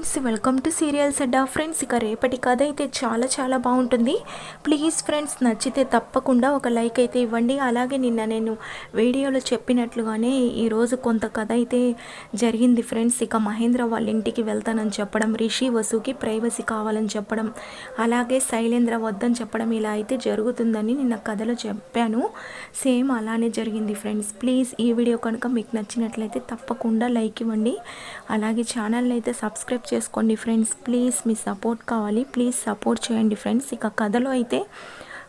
Friends welcome to serials Adda friends. ఇక రేపటి కథ అయితే చాలా చాలా బాగుంటుంది. ప్లీజ్ ఫ్రెండ్స్ నచ్చితే తప్పకుండా ఒక లైక్ అయితే ఇవ్వండి. అలాగే నిన్న నేను వీడియోలో చెప్పినట్లుగానే ఈరోజు కొంత కథ అయితే జరిగింది ఫ్రెండ్స్. ఇక మహేంద్ర వాళ్ళ ఇంటికి వెళ్తానని చెప్పడం రిషి వసుకి ప్రైవసీ కావాలని చెప్పడం అలాగే శైలేంద్ర వద్దని చెప్పడం ఇలా అయితే జరుగుతుందని నిన్న కథలో చెప్పాను. సేమ్ అలానే జరిగింది ఫ్రెండ్స్. ప్లీజ్ ఈ వీడియో కనుక మీకు నచ్చినట్లయితే తప్పకుండా లైక్ ఇవ్వండి. అలాగే ఛానల్ అయితే సబ్స్క్రైబ్ చేసుకోండి ఫ్రెండ్స్. ప్లీజ్ మీ సపోర్ట్ కావాలి. ప్లీజ్ సపోర్ట్ చేయండి ఫ్రెండ్స్. ఇక కథలో అయితే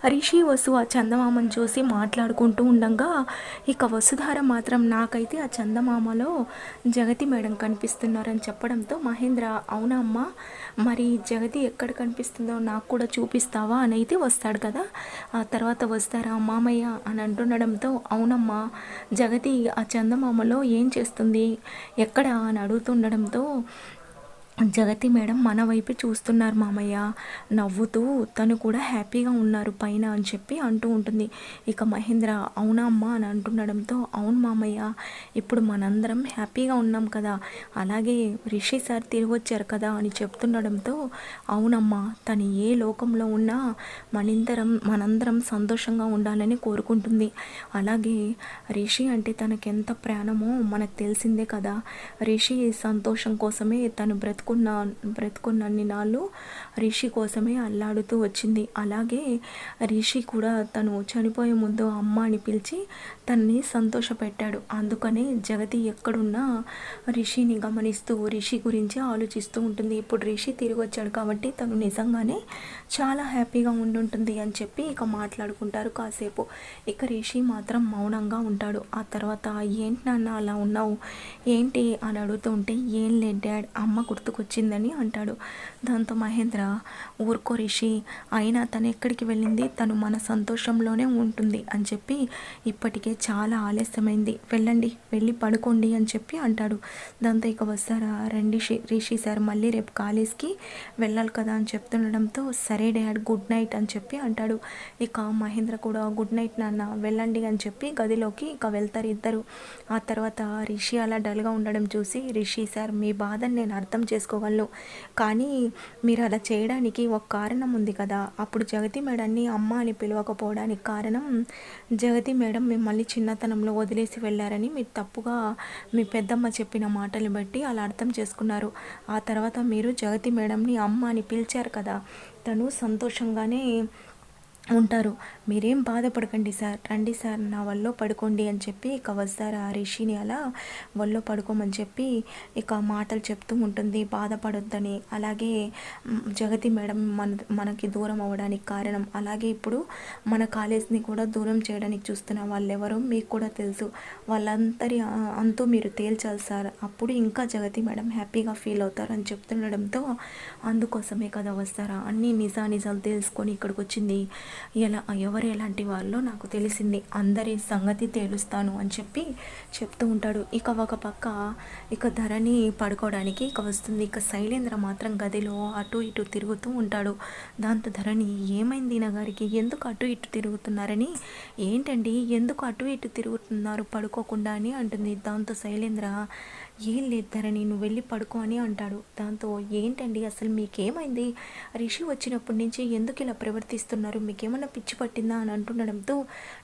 రిషి వసు ఆ చందమామను చూసి మాట్లాడుకుంటూ ఉండగా ఇక వసుధార మాత్రం నాకైతే ఆ చందమామలో జగతి మేడం కనిపిస్తున్నారని చెప్పడంతో మహేంద్ర అవునమ్మా మరి జగతి ఎక్కడ కనిపిస్తుందో నాకు కూడా చూపిస్తావా? అని అయితే వస్తాడు కదా. ఆ తర్వాత వస్తారా మామయ్య అని అంటుండడంతో అవునమ్మా జగతి ఆ చందమామలో ఏం చేస్తుంది? ఎక్కడ? అని అడుగుతుండడంతో జగతి మేడం మన వైపు చూస్తున్నారు మామయ్య. నవ్వుతూ తను కూడా హ్యాపీగా ఉన్నారు పైన అని చెప్పి అంటూ ఉంటుంది. ఇక మహేంద్ర అవునా అమ్మా అని అంటుండడంతో అవును మామయ్య ఇప్పుడు మనందరం హ్యాపీగా ఉన్నాం కదా. అలాగే రిషి సార్ తిరిగి వచ్చారు కదా అని చెప్తుండడంతో అవునమ్మా తను ఏ లోకంలో ఉన్నా మనిందరం మనందరం సంతోషంగా ఉండాలని కోరుకుంటుంది. అలాగే రిషి అంటే తనకెంత ప్రాణమో మనకు తెలిసిందే కదా. రిషి సంతోషం కోసమే తను బ్రతుకు బ్రతుకున్న బ్రతుకున్నన్ని నాళ్ళు రిషి కోసమే అల్లాడుతూ వచ్చింది. అలాగే రిషి కూడా తను చనిపోయే ముందు అమ్మ అని పిలిచి తనని సంతోషపెట్టాడు. అందుకనే జగతి ఎక్కడున్నా రిషిని గమనిస్తూ రిషి గురించి ఆలోచిస్తూ ఉంటుంది. ఇప్పుడు రిషి తిరిగి వచ్చాడు కాబట్టి తను నిజంగానే చాలా హ్యాపీగా ఉండుంటుంది అని చెప్పి ఇక మాట్లాడుకుంటారు కాసేపు. ఇక రిషి మాత్రం మౌనంగా ఉంటాడు. ఆ తర్వాత ఏంటి నాన్న అలా ఉన్నావు? ఏంటి? అని అడుగుతూ ఉంటే ఏం లేదు డాడ్ అమ్మ గుర్తుకు వచ్చిందని అంటాడు. దాంతో మహేంద్ర ఊరుకో రిషి అయినా తను ఎక్కడికి వెళ్ళింది? తను మన సంతోషంలోనే ఉంటుంది అని చెప్పి ఇప్పటికే చాలా ఆలస్యమైంది. వెళ్ళండి వెళ్ళి పడుకోండి అని చెప్పి అంటాడు. దాంతో ఇక వస్తారా? రండి రిషి సార్ మళ్ళీ రేపు కాలేజ్కి వెళ్ళాలి కదా అని చెప్తుండడంతో సరే డాడ్ గుడ్ నైట్ అని చెప్పి అంటాడు. ఇక మహేంద్ర కూడా గుడ్ నైట్ నాన్న వెళ్ళండి అని చెప్పి గదిలోకి ఇక వెళ్తారు ఇద్దరు. ఆ తర్వాత రిషి అలా డల్గా ఉండడం చూసి రిషి సార్ మీ బాధని నేను అర్థం చేసుకోగలను. కానీ మీరు అలా చేయడానికి ఒక కారణం ఉంది కదా. అప్పుడు జగతి మేడాన్ని అమ్మ అని పిలవకపోవడానికి కారణం జగతి మేడం మిమ్మల్ని చిన్నతనంలో వదిలేసి వెళ్ళారని మీరు తప్పుగా మీ పెద్దమ్మ చెప్పిన మాటలు బట్టి అలా అర్థం చేసుకున్నారు. ఆ తర్వాత మీరు జగతి మేడంని అమ్మ అని పిలిచారు కదా. తను సంతోషంగానే ఉంటారు. మీరేం బాధపడకండి సార్. రండి సార్ నా వల్ల పడుకోండి అని చెప్పి ఇక వస్తారు ఆ రిషిని అలా వల్ల పడుకోమని చెప్పి ఇక మాటలు చెప్తూ ఉంటుంది. బాధపడొద్దని. అలాగే జగతి మేడం మన మనకి దూరం అవ్వడానికి కారణం. అలాగే ఇప్పుడు మన కాలేజ్ని కూడా దూరం చేయడానికి చూస్తున్న వాళ్ళు ఎవరో మీకు కూడా తెలుసు. వాళ్ళందరి అంతూ మీరు తేల్చాలి సార్. అప్పుడు ఇంకా జగతి మేడం హ్యాపీగా ఫీల్ అవుతారు అని చెప్తుండడంతో అందుకోసమే కదా వస్తారా? అన్నీ నిజా నిజాలు తెలుసుకొని ఇక్కడికి వచ్చింది. ఎలా ఎవరు ఎలాంటి వాళ్ళో నాకు తెలిసింది. అందరి సంగతి తేలుస్తాను అని చెప్పి చెప్తూ ఉంటాడు. ఇక ఒక పక్క ఇక ధరని పడుకోవడానికి ఇక వస్తుంది. ఇక శైలేంద్ర మాత్రం గదిలో అటు ఇటు తిరుగుతూ ఉంటాడు. దాంతో ధరణి ఏమైంది గారికి ఎందుకు అటు ఇటు తిరుగుతున్నారని? ఏంటండి? ఎందుకు అటు ఇటు తిరుగుతున్నారు? పడుకోకుండా అని అంటుంది. దాంతో శైలేంద్ర ఏం లేదు ధరణి నువ్వు వెళ్ళి పడుకో అని అంటాడు. దాంతో ఏంటండి? అసలు మీకేమైంది? రిషి వచ్చినప్పటి నుంచి ఎందుకు ఇలా ప్రవర్తిస్తున్నారు? మీకు మీకేమన్నా పిచ్చి పట్టిందా అని అంటుండడంతో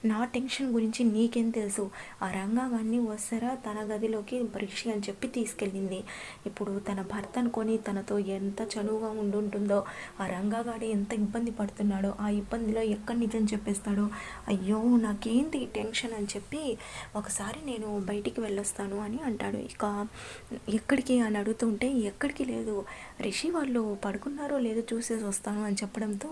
నా టెన్షన్ గురించి నీకేం తెలుసు? ఆ రంగా గారిని వస్తారా తన గదిలోకి పరీక్ష అని చెప్పి తీసుకెళ్ళింది. ఇప్పుడు తన భర్త అనుకొని తనతో ఎంత చనువుగా ఉండుంటుందో ఆ రంగాగాడు ఎంత ఇబ్బంది పడుతున్నాడో ఆ ఇబ్బందిలో ఎక్కడ నిజం చెప్పేస్తాడో అయ్యో నాకేంటి టెన్షన్ అని చెప్పి ఒకసారి నేను బయటికి వెళ్ళొస్తాను అని అంటాడు. ఇక ఎక్కడికి అని అడుగుతుంటే ఎక్కడికి లేదు. రిషి వాళ్ళు పడుకున్నారో లేదో చూసేసి వస్తాను అని చెప్పడంతో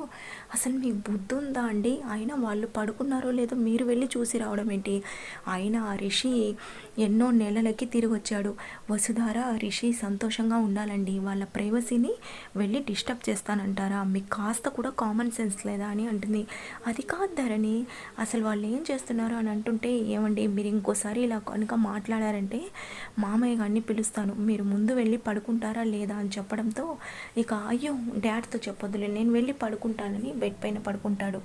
అసలు మీ బుద్ధు ఉందా అండి? ఆయన వాళ్ళు పడుకున్నారో లేదో మీరు వెళ్ళి చూసి రావడం ఏంటి? ఆయన ఆ రిషి ఎన్నో నెలలకి తిరిగి వచ్చాడు వసుధార రిషి సంతోషంగా ఉండాలండి. వాళ్ళ ప్రైవసీని వెళ్ళి డిస్టర్బ్ చేస్తానంటారా? మీకు కాస్త కూడా కామన్ సెన్స్ లేదా అని అంటుంది. అది కాదు ధరని అసలు వాళ్ళు ఏం చేస్తున్నారు అని అంటుంటే ఏమండి మీరు ఇంకోసారి ఇలా కనుక మాట్లాడారంటే మామయ్య గారిని పిలుస్తాను. మీరు ముందు వెళ్ళి పడుకుంటారా లేదా అని చెప్పడంతో ఇక అయ్యో డాడ్తో చెప్పొద్దులే నేను వెళ్ళి పడుకుంటానని బెడ్ పైన పడుకుంటాను. ఉంటాడు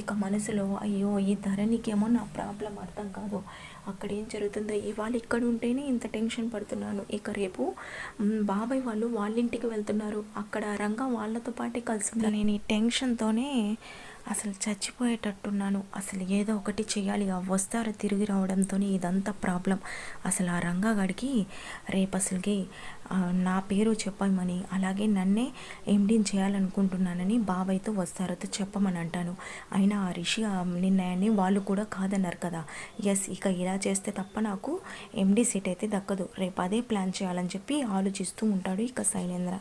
ఇక మనసులో అయ్యో ఈ ధరణికేమో నా ప్రాబ్లం అర్థం కాదు. అక్కడ ఏం జరుగుతుందో ఇవాళ ఇక్కడ ఉంటేనే ఇంత టెన్షన్ పడుతున్నాను. ఇక రేపు బాబాయ్ వాళ్ళు వాళ్ళ ఇంటికి వెళ్తున్నారు. అక్కడ రంగం వాళ్ళతో పాటే కలిసి నేను ఈ టెన్షన్తోనే అసలు చచ్చిపోయేటట్టున్నాను. అసలు ఏదో ఒకటి చేయాలి. ఆ వస్తారు తిరిగి రావడంతో ఇదంతా ప్రాబ్లం. అసలు ఆ రంగగాడికి రేపు అసలుకి నా పేరు చెప్పమని అలాగే నన్నే ఎండీని చేయాలనుకుంటున్నానని బాబాయ్తో వస్తారతో చెప్పమని అంటాను. అయినా ఆ రిషి ఆ నిర్ణయాన్ని వాళ్ళు కూడా కాదన్నారు కదా. ఎస్ ఇక ఇలా చేస్తే తప్ప నాకు ఎండీ సీట్ అయితే దక్కదు. రేపు అదే ప్లాన్ చేయాలని చెప్పి ఆలోచిస్తూ ఉంటాడు ఇక శైలేంద్ర.